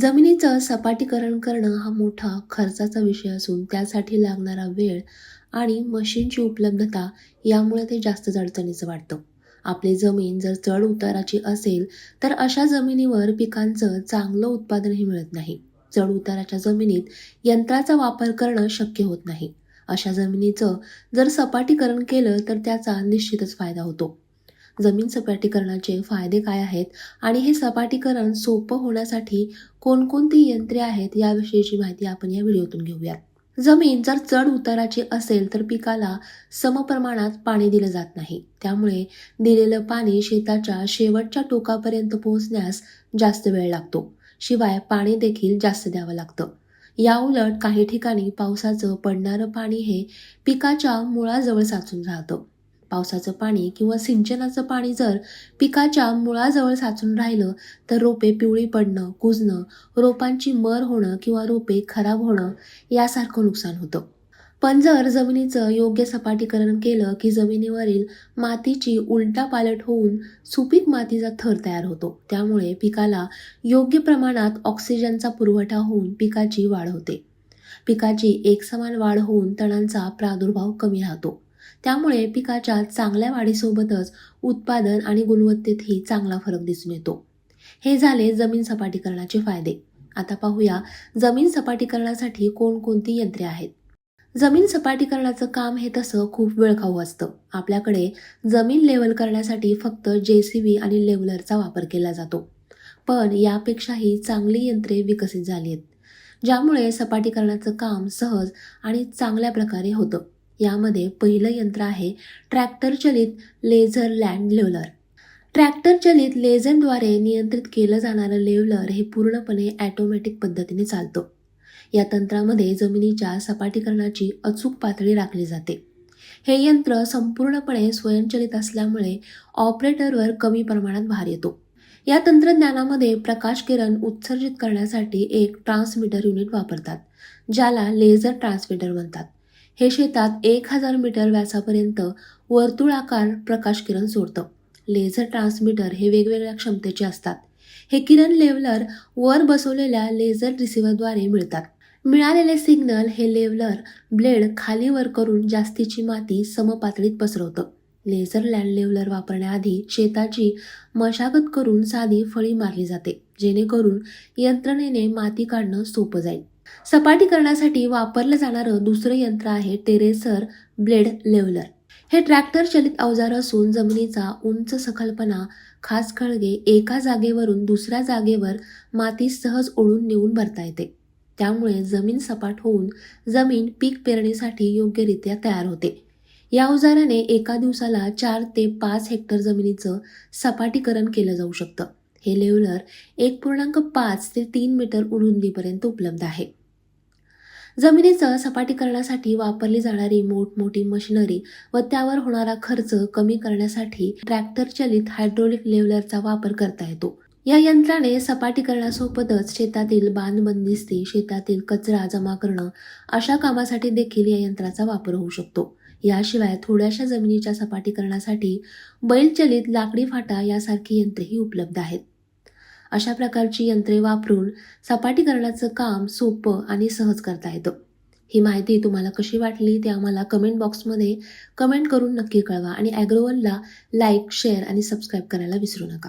जमिनीचं सपाटीकरण करणं हा मोठा खर्चाचा विषय असून त्यासाठी लागणारा वेळ आणि मशीनची उपलब्धता यामुळे ते जास्त अडचणीचं वाटतं. आपली जमीन जर चढ उताराची असेल तर अशा जमिनीवर पिकांचं चांगलं उत्पादनही मिळत नाही. चढ उताराच्या जमिनीत यंत्राचा वापर करणं शक्य होत नाही. अशा जमिनीचं जर सपाटीकरण केलं तर त्याचा निश्चितच फायदा होतो. जमीन सपाटीकरणाचे फायदे काय आहेत आणि हे सपाटीकरण सोपं होण्यासाठी कोणकोणती यंत्रे आहेत याविषयीची माहिती आपण या व्हिडिओतून घेऊयात. जमीन जर चढ उताराची असेल तर पिकाला समप्रमाणात पाणी दिलं जात नाही. त्यामुळे दिलेलं पाणी शेताच्या शेवटच्या टोकापर्यंत पोहोचण्यास जास्त वेळ लागतो. शिवाय पाणी देखील जास्त द्यावं लागतं. याउलट काही ठिकाणी पावसाचं पडणारं पाणी हे पिकाच्या मुळाजवळ साचून राहतं. पावसाचं पाणी किंवा सिंचनाचं पाणी जर पिकाच्या मुळाजवळ साचून राहिलं तर रोपे पिवळी पडणं कुजणं रोपांची मर होणं किंवा रोपे खराब होणं यासारखं नुकसान होतं. पण जर जमिनीचं योग्य सपाटीकरण केलं की जमिनीवरील मातीची उलटा पालट होऊन सुपीक मातीचा थर तयार होतो त्यामुळे पिकाला योग्य प्रमाणात ऑक्सिजनचा पुरवठा होऊन पिकाची वाढ होते. पिकाची एकसमान वाढ होऊन तणांचा प्रादुर्भाव कमी राहतो. त्यामुळे पिकाच्या चांगल्या वाढीसोबतच उत्पादन आणि गुणवत्तेतही चांगला फरक दिसून येतो. हे झाले जमीन सपाटीकरणाचे फायदे. आता पाहूया जमीन सपाटीकरणासाठी कोणकोणती यंत्रे आहेत. जमीन सपाटीकरणाचं काम हे तसं खूप वेळखाऊ असतं. आपल्याकडे जमीन लेवल करण्यासाठी फक्त जे सी बी आणि लेवलरचा वापर केला जातो. पण यापेक्षाही चांगली यंत्रे विकसित झाली आहेत ज्यामुळे सपाटीकरणाचं काम सहज आणि चांगल्या प्रकारे होतं. यामध्ये पहिलं यंत्र आहे ट्रॅक्टर चलित लेझर लँड लेवलर ट्रॅक्टर चलित लेझरद्वारे नियंत्रित केलं जाणारं लेवलर हे पूर्णपणे ॲटोमॅटिक पद्धतीने चालतं. या तंत्रामध्ये जमिनीच्या सपाटीकरणाची अचूक पातळी राखली जाते. हे यंत्र संपूर्णपणे स्वयंचलित असल्यामुळे ऑपरेटरवर कमी प्रमाणात भार येतो. या तंत्रज्ञानामध्ये प्रकाश किरण उत्सर्जित करण्यासाठी एक ट्रान्समीटर युनिट वापरतात ज्याला लेझर ट्रान्समीटर म्हणतात. हे शेतात एक हजार मीटर व्यासापर्यंत वर्तुळाकार प्रकाश किरण सोडतं. लेझर ट्रान्समीटर हे वेगवेगळ्या क्षमतेचे असतात. हे किरण लेवलर वर बसवलेल्या लेझर रिसिव्हरद्वारे मिळतात. मिळालेले सिग्नल हे लेवलर ब्लेड खाली वर करून जास्तीची माती समपातळीत पसरवतं. लेझर लँड लेवलर वापरण्याआधी शेताची मशागत करून साधी फळी मारली जाते जेणेकरून यंत्रणेने माती काढणं सोपं जाईल. सपाटीकरणासाठी वापरलं जाणारं दुसरं यंत्र आहे टेरेसर ब्लेड लेवलर हे ट्रॅक्टर चलित अवजार असून जमिनीचा उंच सखलपणा खास खळगे एका जागेवरून दुसऱ्या जागेवर माती सहज ओढून नेऊन भरता येते. त्यामुळे जमीन सपाट होऊन जमीन पीक पेरणीसाठी योग्यरित्या तयार होते. या अवजाराने एका दिवसाला चार ते पाच हेक्टर जमिनीचं सपाटीकरण केलं जाऊ शकतं. हे लेवलर एक पूर्णांक पाच ते तीन मीटर उरुंदीपर्यंत उपलब्ध आहे. जमिनीचं सपाटीकरणासाठी वापरली जाणारी मोठमोठी मशिनरी व त्यावर होणारा खर्च कमी करण्यासाठी ट्रॅक्टर चलित हायड्रोलिक लेवलरचा वापर करता येतो. या यंत्राने सपाटीकरणासोबतच शेतातील बांधबंदिस्ती शेतातील कचरा जमा करणं अशा कामासाठी देखील या यंत्राचा वापर होऊ शकतो. याशिवाय थोड्याशा जमिनीच्या सपाटीकरणासाठी बैलचलित लाकडी फाटा यासारखी यंत्रेही उपलब्ध आहेत. अशा प्रकारची यंत्रे वापरून सपाटीकरणाचं काम सोपं आणि सहज करता येतं. ही माहिती तुम्हाला कशी वाटली ते आम्हाला कमेंट बॉक्समध्ये कमेंट करून नक्की कळवा आणि ॲग्रोवनला लाईक शेअर आणि सबस्क्राईब करायला विसरू नका.